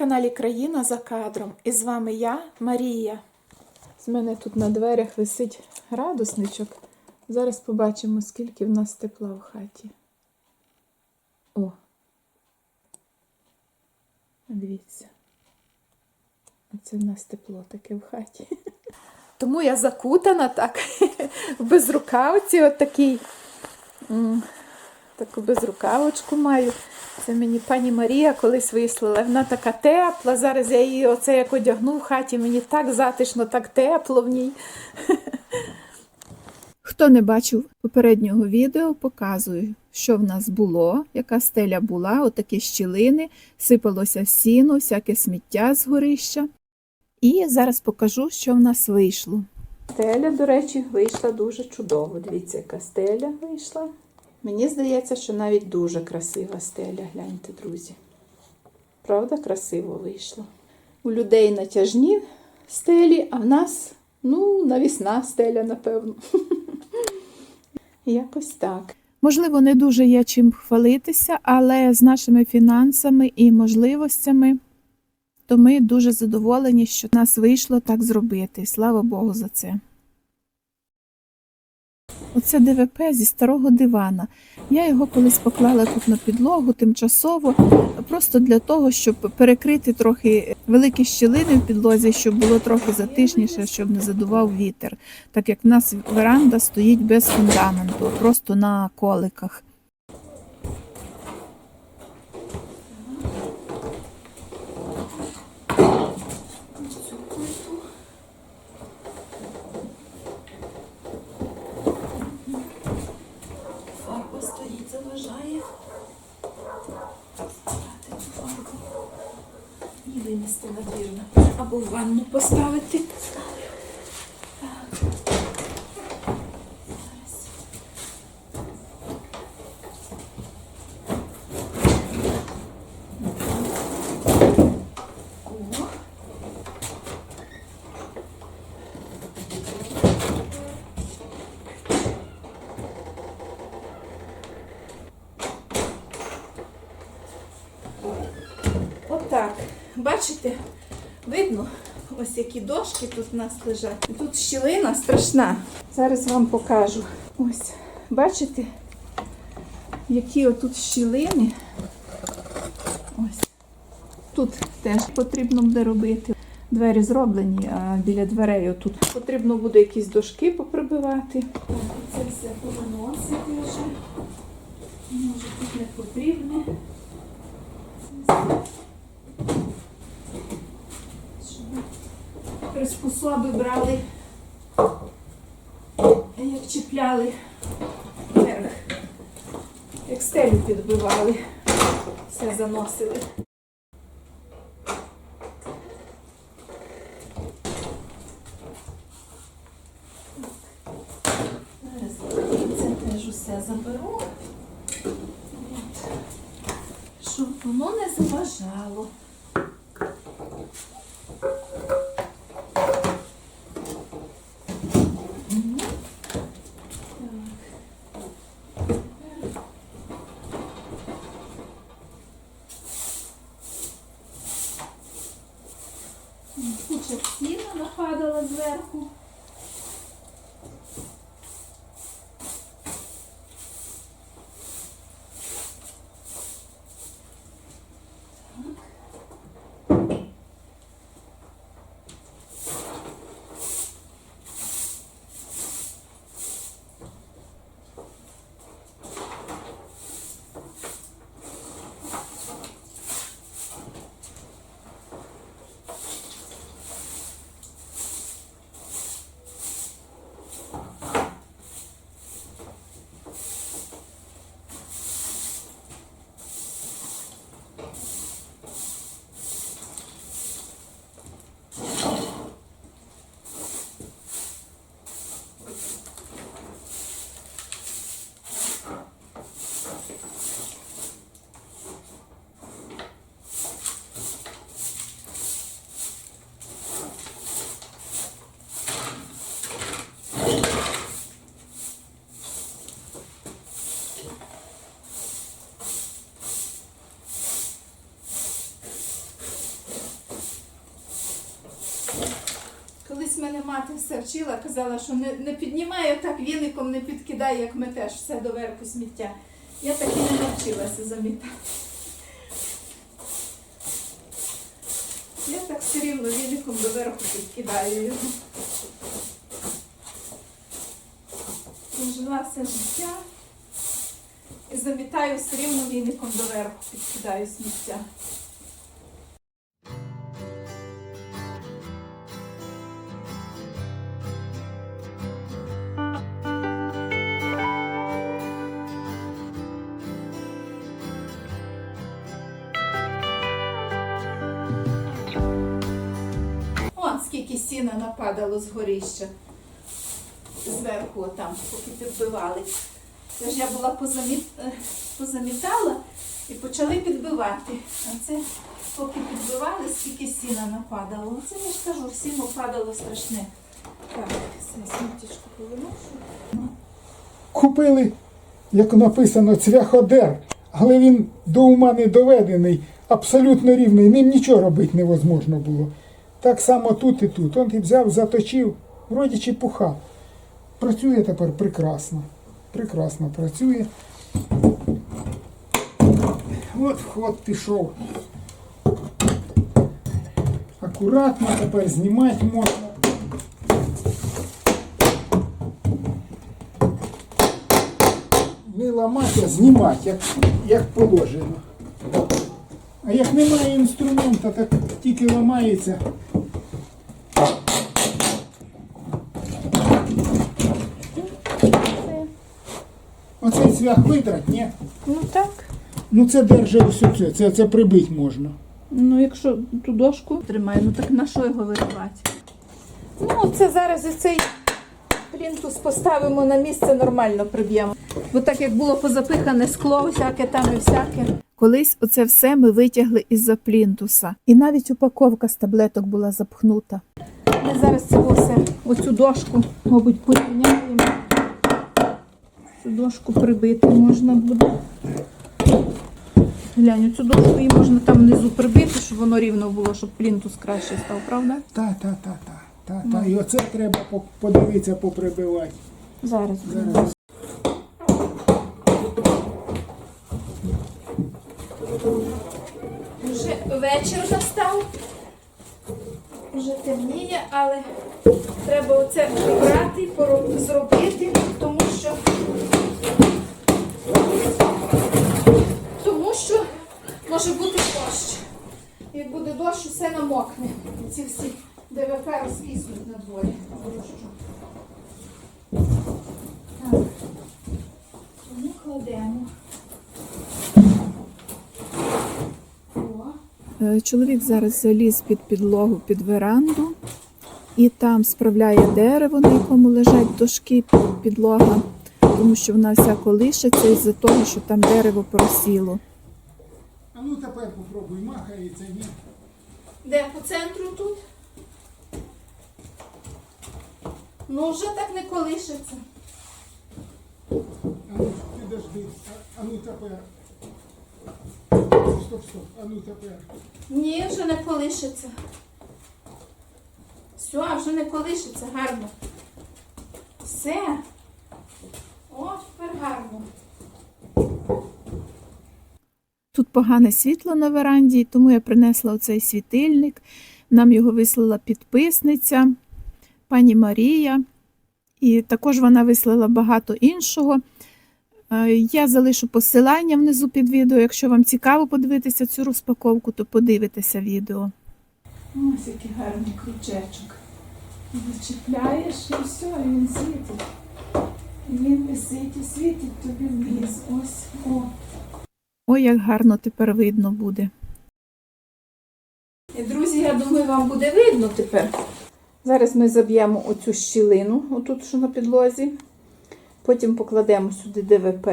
каналі Країна за кадром. І з вами я, Марія. З мене тут на дверях висить градусничок. Зараз побачимо, скільки в нас тепла в хаті. О. Дивіться. Оце в нас тепло таке в хаті. Тому я закутана так, в безрукавці, от такий. м, Таку безрукавочку маю. Це мені пані Марія колись вислала. Вона така тепла. Зараз я її оце як одягну в хаті. Мені так затишно, так тепло в ній. Хто не бачив попереднього відео, показую, що в нас було, яка стеля була, отакі щілини, сипалося сіно, всяке сміття з горища. І зараз покажу, що в нас вийшло. Стеля, до речі, вийшла дуже чудово. Дивіться, яка стеля вийшла. Мені здається, що навіть дуже красива стеля, гляньте, друзі. Правда, красиво вийшло. У людей натяжні стелі, а в нас, ну, навісна стеля, напевно. Якось так. Можливо, не дуже є чим хвалитися, але з нашими фінансами і можливостями, то ми дуже задоволені, що нас вийшло так зробити. Слава Богу за це. Оце ДВП зі старого дивана. Я його колись поклала тут на підлогу тимчасово, просто для того, щоб перекрити трохи великі щілини в підлозі, щоб було трохи затишніше, щоб не задував вітер, так як в нас веранда стоїть без фундаменту, просто на коликах. Фарба стоїть, заважає. Збирати цю фарбу. І винести на двір, напевно, або в ванну поставити. Бачите? Видно? Ось які дошки тут у нас лежать. Тут щілина страшна. Зараз вам покажу. Ось, бачите, які отут щілини. Ось. Тут теж потрібно буде робити. Двері зроблені, а біля дверей отут потрібно буде якісь дошки поприбивати. Це все повиносити вже. Може тут не потрібне. Приспособи брали, як чіпляли вверх, як стелю підбивали, все заносили. Усе заберу, щоб воно не заважало. Все вчила, казала, що не, не піднімає так віником, не підкидає, як метеш все доверху сміття. Я так і не навчилася замітати. Я так все рівно віником доверху підкидаю його. Прожила все життя і замітаю все рівно віником доверху підкидаю сміття. Сіна нападало з горища. Зверху там, поки підбивали. Це ж я була позаміт... е, позамітала і почали підбивати. А це поки підбивали, скільки сіна нападало. Оце я ж кажу, сіно падало страшне. Так, все, сміттячку повиношу. Купили, як написано, цвяходер, але він до ума не доведений, абсолютно рівний, ним нічого робити невозможно було. Так само тут і тут. Он і взяв, заточив, вроді чепуха. Працює тепер прекрасно. Прекрасно працює. От вход пішов. Акуратно тепер знімати можна. не ламати, а знімати, як, як положено. А як немає інструмента, так тільки ламається. Оцей цвях витрать, ні? Ну так. Ну це держить ось це, це, це прибити можна. Ну, якщо ту дошку тримає, ну так на що його виривати? Ну, це зараз і цей плінтус поставимо на місце, нормально приб'ємо. Бо так як було позапихане скло, всяке там і всяке. Колись оце все ми витягли із-за плінтуса. І навіть упаковка з таблеток була запхнута. Ми зараз це все, оцю дошку, мабуть, порівняємо. Цю дошку прибити можна буде. Глянь, цю дошку її можна там внизу прибити, щоб воно рівно було, щоб плінтус краще став, правда? Та, та, та, та, та, та. І оце треба подивитися, поприбивати. Зараз. Зараз. Вже вечір настав. Вже темніє, але треба оце прибрати, пороб- зробити, тому що тому що може бути дощ. Як буде дощ, І Ці всі ДВП розкиснуть на дворі. Так. Тому кладемо. О. Е, Чоловік зараз заліз під підлогу під веранду і там справляє дерево, на якому лежать дошки підлога, тому що вона вся колишиться із-за того, що там дерево просіло. А ну тепер попробуй, махається, ні. Де по центру тут? Ну вже так не колишиться. А ну, підожди, а, ну тепер. Стоп, стоп, а ну тепер. Ні, вже не колишиться. Все, вже не колишиться, гарно. Все. О, тепер гарно. Тут погане світло на веранді, тому я принесла оцей світильник. Нам його вислала підписниця пані Марія. І також вона вислала багато іншого. Е, Я залишу посилання внизу під відео. Якщо вам цікаво подивитися цю розпаковку, то подивитеся відео. Ось який гарний крючечок. Зачіпляєш і все, і він світить. І він висить і світить тобі вниз. Ось о. Ой, як гарно тепер видно буде. Друзі, я думаю, вам буде видно тепер. Зараз ми заб'ємо оцю щілину, отут, що на підлозі. Потім покладемо сюди ДВП.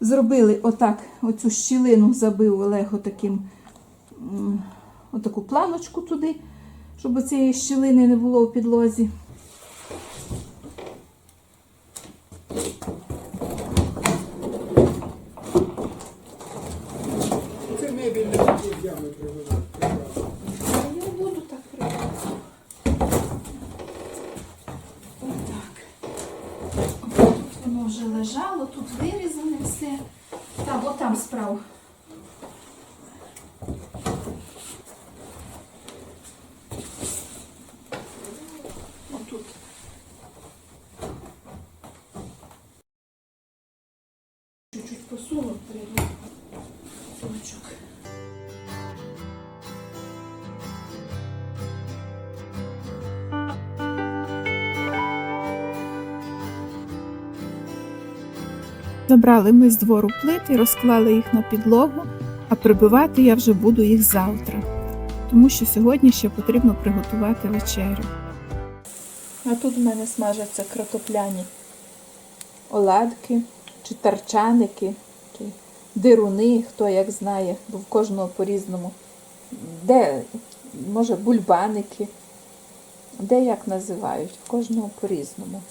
Зробили отак, оцю щілину забив Олег отаким, отаку планочку туди, щоб цієї щілини не було в підлозі. Забрали ми з двору плити, розклали їх на підлогу, а прибивати я вже буду їх завтра, тому що сьогодні ще потрібно приготувати вечерю. А тут в мене смажаться картопляні оладки чи тарчаники, чи дируни, хто як знає, бо в кожного по-різному. Де, може, бульбаники, де як називають, в кожного по-різному.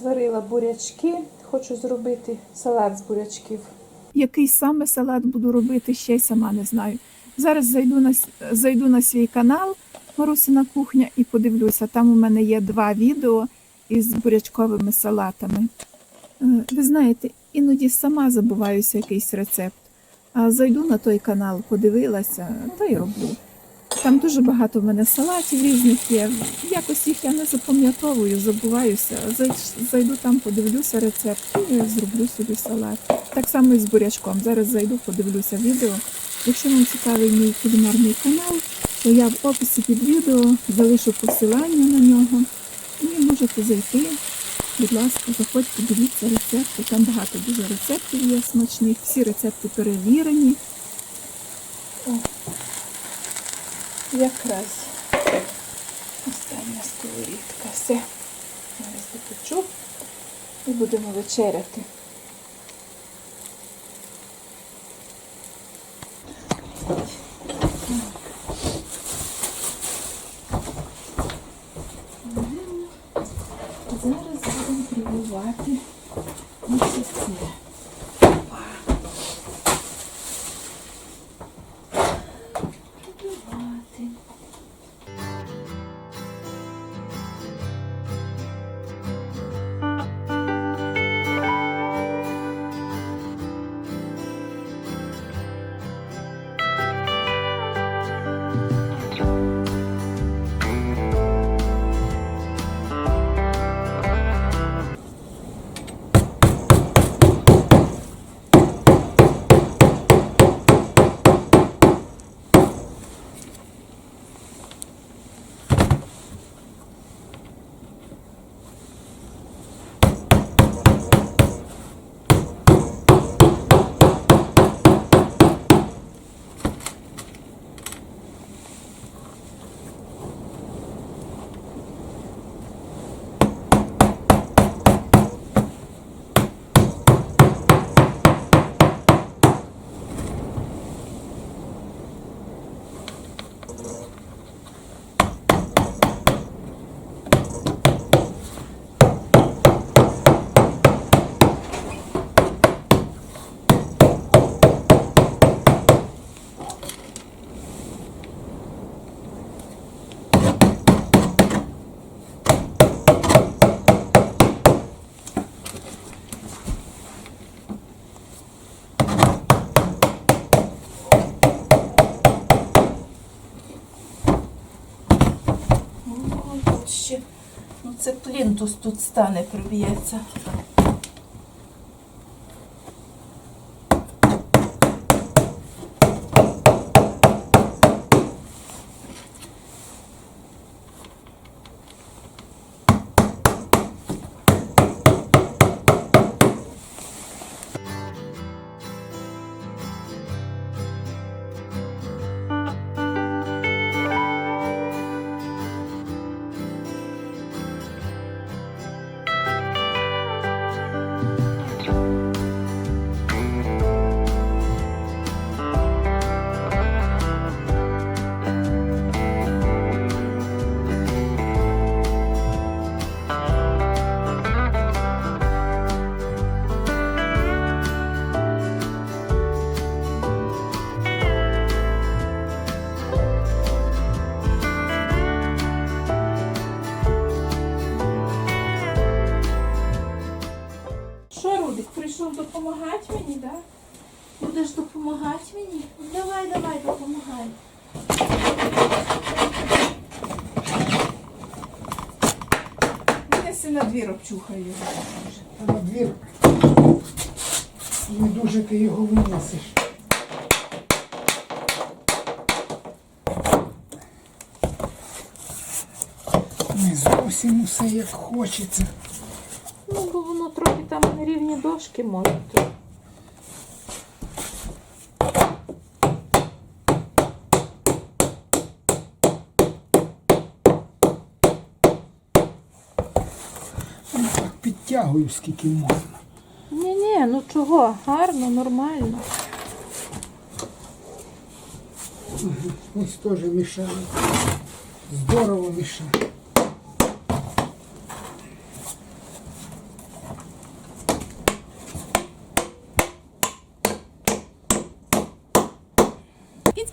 Зварила бурячки, хочу зробити салат з бурячків. Який саме салат буду робити, ще й сама не знаю. Зараз зайду на, зайду на свій канал Марусина кухня і подивлюся. Там у мене є два відео із бурячковими салатами. Е, Ви знаєте, іноді сама забуваюся якийсь рецепт. А зайду на той канал, подивилася, та й роблю. Там дуже багато в мене салатів різних є. Якось їх я не запам'ятовую, забуваюся. Зайду там, подивлюся рецепт і зроблю собі салат. Так само і з бурячком. Зараз зайду, подивлюся відео. Якщо вам цікавий мій кулінарний канал, то я в описі під відео залишу посилання на нього. І можете зайти. Будь ласка, заходьте, дивіться рецепти. Там багато дуже рецептів є смачних. Всі рецепти перевірені. Якраз остання сковорідка. Все. Зараз допечу і будемо вечеряти. Зараз це плінтус тут стане, проб'ється. Допомагати мені, так? Да? Будеш допомагати мені? Давай, давай, допомагай. Винеси на двір обчухай його. А на двір не дуже ти його винесеш. Не зовсім усе як хочеться. Ну, бо воно трохи там на рівні дошки може. то. Ну, так підтягую скільки можна. Ні, ні, ну чого? Гарно, нормально. Ось теж мішає. Здорово мішає.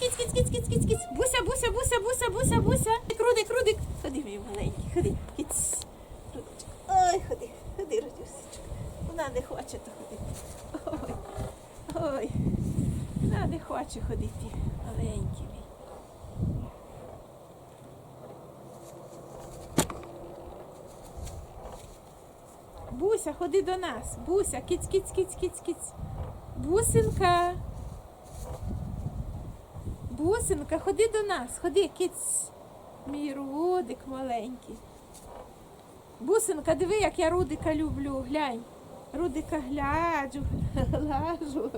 Кіць, кіць, кіць, кіць, кіць, кіць. Буся, буся, буся, буся, буся, буся. Рудик, рудик. Ходи, мій маленький, ходи. Кіць. Рудичок. Ой, ходи, ходи, Радюсечка. Вона не хоче то ходити. Ой, ой. Вона не хоче ходити, маленький. Буся, ходи до нас. Буся, кіць, кіць, кіць, кіць, кіць. Бусинка. Бусинка, ходи до нас, ходи, кіць. Мій рудик маленький. Бусинка, диви, як я рудика люблю. Глянь. Рудика гляджу, глажу.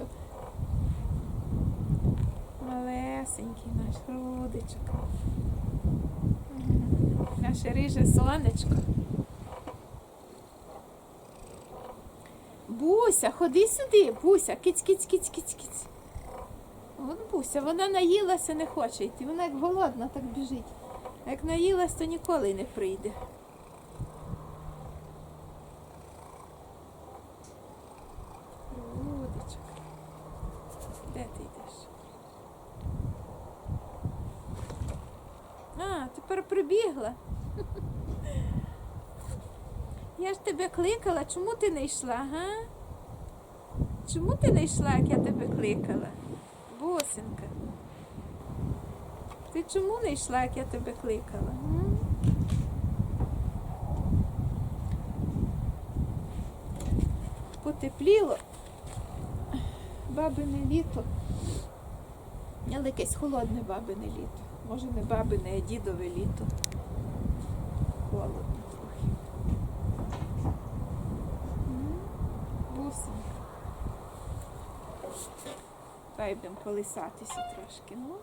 Малесенький наш рудичок. Наше риже сонечко. Буся, ходи сюди, Буся, кіць, кіць, кіць, кіць, кіць. От вона наїлася, не хоче йти. Вона як голодна, так біжить. Як наїлась, то ніколи не прийде. Де ти йдеш? А, тепер прибігла. Я ж тебе кликала, чому ти не йшла, га? Чому ти не йшла, як я тебе кликала? Босинка. Ти чому не йшла, як я тебе кликала? Потепліло. Бабине літо. Але якесь холодне бабине літо. Може не бабине, а дідове літо. Холодно трохи. М? Бусинка. Дай будемо колисатися трошки, ну.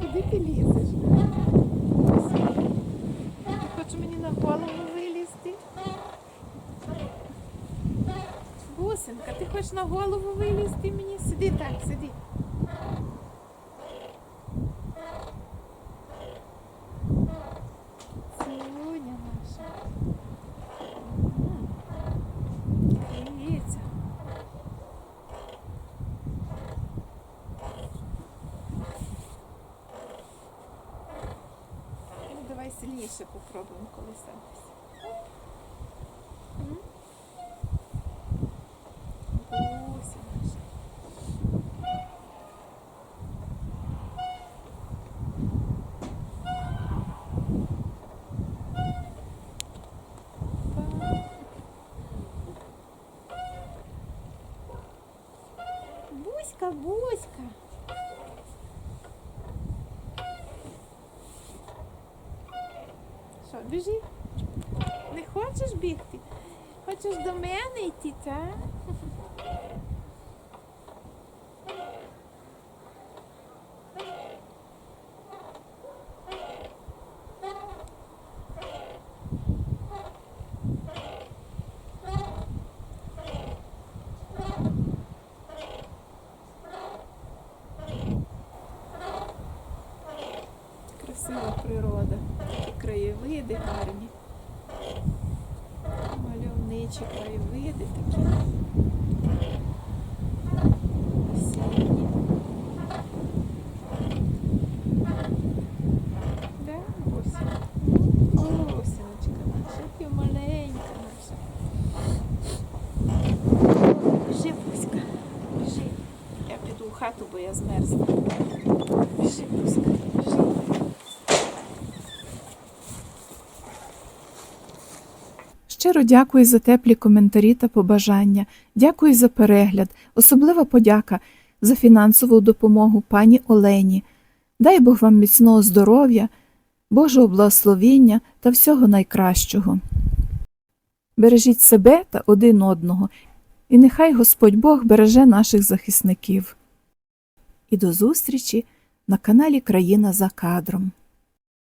Куди ти лізеш? Ти хочеш мені на голову вилізти? Бусинка, ти хочеш на голову вилізти мені? Сиди так, сиди. Цілуня наша. М. Дивіться. Ну, давай сильніше попробуємо колесатися. М? Буся наша. Па. Буська, Буська. Що, біжи? Не хочеш бігти? Хочеш до мене йти, так? краєвиди гарні. Мальовничі краєвиди такі. Осінні. Да, осінь. О, осіночка маленька наша. Біжи, Пуська, біжи. Я піду в хату, бо я змерзла. Біжи, Пуська. Щиро дякую за теплі коментарі та побажання. Дякую за перегляд. Особлива подяка за фінансову допомогу пані Олені. Дай Бог вам міцного здоров'я, Божого благословіння та всього найкращого. Бережіть себе та один одного, і нехай Господь Бог береже наших захисників. І до зустрічі на каналі Країна за кадром.